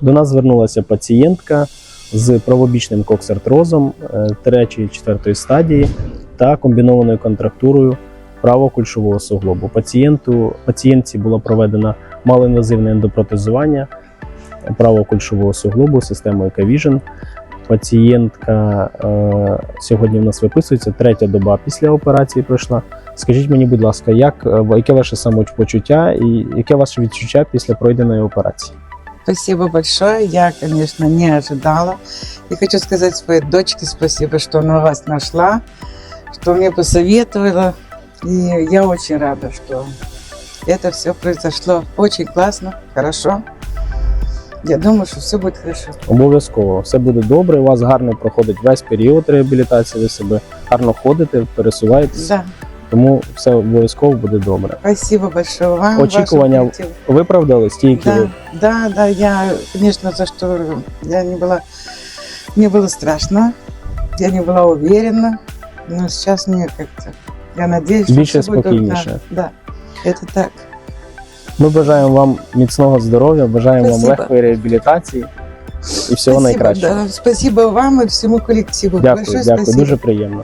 До нас звернулася пацієнтка з правобічним коксартрозом е, третьої четвертої стадії та комбінованою контрактурою правокульшового суглобу. Пацієнту, пацієнтці було проведено малоінвазивне ендопротезування правокульшового суглобу системою K-Vision. Пацієнтка е, сьогодні в нас виписується, третя доба після операції пройшла. Скажіть мені, будь ласка, як, е, яке ваше самопочуття і яке ваше відчуття після пройденої операції? Спасибо большое. Я, конечно, не ожидала. И хочу сказать своей дочке спасибо, что она вас нашла, что мне посоветовала. И я очень рада, что это все произошло очень классно, хорошо. Я думаю, что все будет хорошо. Обов'язково все буде добре. У вас гарно проходить весь період реабілітації. Ви себе гарно ходите, пересуваєтесь, Да, тому все обов'язково буде добре. спасибо большое вам. Очікування вашему коллективу. Виправдали стільки Да, да, да, я, конечно, за что я не была, мне было страшно, я не была уверена, но сейчас мне как-то, я надеюсь, что Більше всё будет- спокійніше. Да, да, это так. Ми бажаємо вам міцного здоров'я, бажаємо Спасибо. вам легкої реабілітації і всього спасибо, найкращого. да, спасибо вам и всему коллективу. Дякую, Большое дякую, спасибо. дуже приємно.